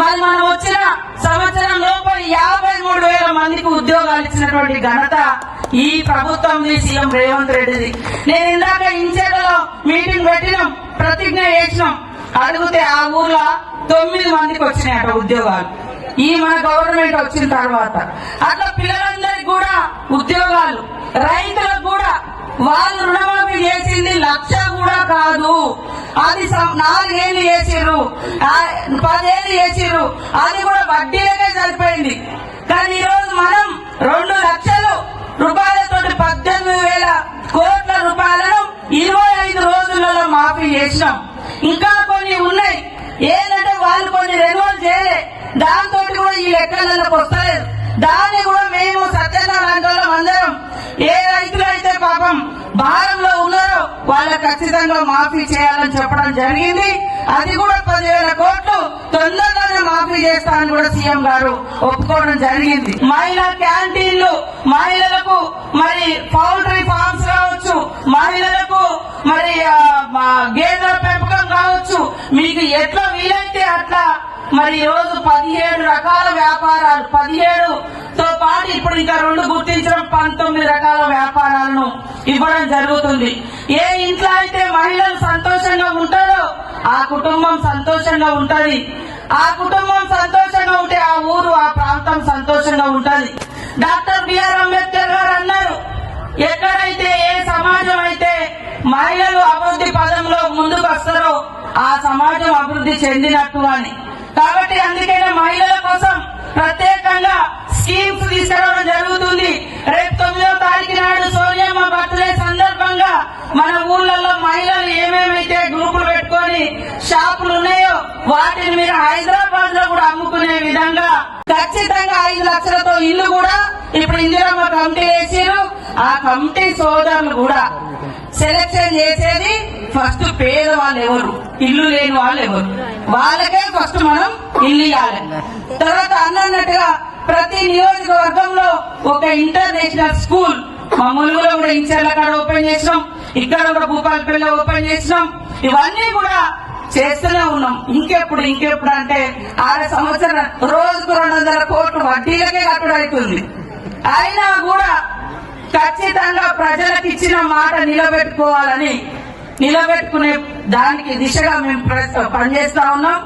మరి మనం వచ్చిన సంవత్సరం లోపల యాభై మూడు వేల మందికి ఉద్యోగాలు ఇచ్చినటువంటి ఘనత ఈ ప్రభుత్వం సీఎం రేవంత్ రెడ్డిది. నేను ఇందాక ఇంచేటలో మీటింగ్ పెట్టినాం ప్రతిజ్ఞ చేసినాం. అడిగితే ఆ ఊర్లో తొమ్మిది మందికి వచ్చినాయట ఉద్యోగాలు. ఈ మన గవర్నమెంట్ వచ్చిన తర్వాత. అట్లా పిల్లలందరికీ కూడా ఉద్యోగాలు రైతులకు కూడా వాళ్ళు రుణమాఫీ చేసింది లక్ష కూడా కాదు. అది సం- నాలుగేళ్ళు చేసిర్రు. ఆ, పదేళ్ళు చేసిర్రు. అది కూడా వడ్డీలకే సరిపోయింది. కానీ ఈరోజు మనం రెండు లక్షలు రూపాయలతోటి పద్దెనిమిది వేల కోట్ల రూపాయలను ఇరవై ఐదు రోజులలో మాఫీ చేసినాం. ఇంకా కొన్ని ఉన్నాయి. ఏంటంటే వాళ్ళు కొన్ని రెన్యువల్ చేయలే. దాంతో కూడా ఈ లెక్కలలోకి వస్తలేదు. దాన్ని కూడా మేము సత్యనారాయణ అందరం ఏ రైతులు అయితే పాపం భారంలో వాళ్ళ ఖచ్చితంగా మాఫీ చేయాలని చెప్పడం జరిగింది. అది కూడా పదివేల కోట్లు తొందరలోనే మాఫీ చేస్తానని కూడా సీఎం గారు ఒప్పుకోవడం జరిగింది. మహిళా క్యాంటీన్లు మహిళలకు మరి పౌల్ట్రీ ఫార్మ్స్ కావచ్చు మహిళలకు మరి మా గేదెల పెంపకం కావచ్చు. మీకు ఎట్లా వీలైతే అట్లా మరి ఈ రోజు పదిహేడు రకాల వ్యాపారాలు పదిహేడు తో పాటు ఇప్పుడు ఇంకా రెండు గుర్తించడం పంతొమ్మిది రకాల ఇవ్వడం జరుగుతుంది. ఏ ఇంట్లో అయితే మహిళలు సంతోషంగా ఉంటారో ఆ కుటుంబం సంతోషంగా ఉంటది. ఆ కుటుంబం సంతోషంగా ఉంటే ఆ ఊరు ఆ ప్రాంతం సంతోషంగా ఉంటది. డాక్టర్ బిఆర్ అంబేద్కర్ గారు అన్నారు ఎక్కడైతే ఏ సమాజం అయితే మహిళలు అభివృద్ధి పదంలో ముందుకు వస్తారో ఆ సమాజం అభివృద్ధి చెందినట్టు అని. కాబట్టి అందుకనే మహిళలకు మహిళలు ఏమేమైతే గ్రూపులు పెట్టుకొని షాపులు ఉన్నాయో వాటిని మీరు హైదరాబాద్లో కూడా అమ్ముకునే విధంగా ఖచ్చితంగా ఐదు లక్షలతో ఇల్లు కూడా ఇప్పుడు ఇందిరమ్మ కమిటీ వేసారు ఆ కమిటీ సోదరులు కూడా సెలెక్షన్ చేసేది ఫస్ట్ పేద వాళ్ళు ఎవరు? ఇల్లు లేని వాళ్ళు ఎవరు? వాళ్ళకే ఫస్ట్ మనం ఇల్లు ఇవ్వాలి తర్వాత అన్నట్టుగా ప్రతి నియోజకవర్గంలో ఒక ఇంటర్నేషనల్ స్కూల్. మా ములుగులో కూడా ఇంచర్ల ఓపెన్ చేసినాం. ఇక్కడ ఒక భూపాలపల్లిలో ఓపెన్ చేసినాం. ఇవన్నీ కూడా చేస్తూనే ఉన్నాం. ఇంకెప్పుడు ఇంకెప్పుడు అంటే ఆరు సంవత్సరం రోజుకు రెండు వందల కోట్లు వడ్డీలకే కట్టుడు అవుతుంది. అయినా కూడా ఖచ్చితంగా ప్రజలకు ఇచ్చిన మాట నిలబెట్టుకోవాలని నిలబెట్టుకునే దానికి దిశగా మేము పనిచేస్తా ఉన్నాం.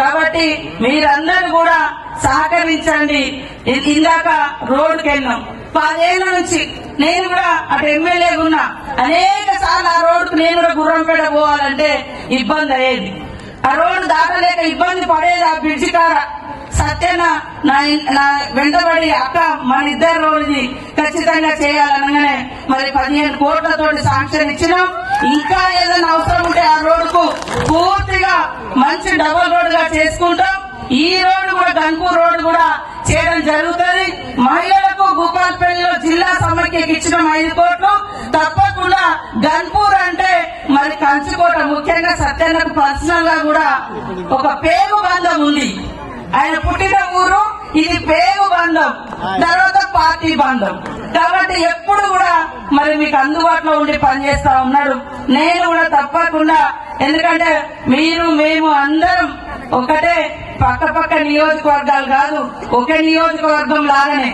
కాబట్టి మీరందరూ కూడా సహకరించండి. ఇందాక రోడ్డుకి వెళ్ళాం పదేళ్ళ నుంచి నేను కూడా అటు ఎమ్మెల్యే ఉన్నా. అనేక సార్లు ఆ రోడ్డుకు నేను కూడా గుర్రంపేట పోవాలంటే ఇబ్బంది అయ్యేది. ఆ రోడ్డు దాటలేక ఇబ్బంది పడేది ఆ బ్రిడ్జి కాడ. సత్యన నా నా వెంటబడి అక్క మన ఇద్దరు రోజుది ఖచ్చితంగా చేయాలనగానే మరి పదిహేను కోట్లతో శాంక్షన్ ఇచ్చినాం. ఇంకా ఏదైనా అవసరం ఉంటే ఆ రోడ్డుకు పూర్తిగా మంచి డబుల్ రోడ్గా చేసుకుంటాం. ఈ రోడ్డు కూడా గంకూర్ రోడ్డు కూడా చేయడం జరుగుతుంది. మహిళలకు భూపాలపల్లిలో జిల్లా ఇచ్చిన ఐదు కోట్లు. తప్పకుండా గన్పూర్ అంటే మరి కంచుకోట ముఖ్యంగా సత్యన్నకు పర్సనల్గా కూడా ఒక పేరు బంధం ఉంది. ఆయన పుట్టిన ఊరు ఇది పేరు బంధం. తర్వాత పార్టీ బంధం. కాబట్టి ఎప్పుడు కూడా మరి మీకు అందుబాటులో ఉండి పనిచేస్తా ఉన్నాడు. నేను కూడా తప్పకుండా ఎందుకంటే మీరు మేము అందరం ఒకటే పక్క పక్క నియోజకవర్గాలు కాదు ఒకే నియోజకవర్గం లాగానే.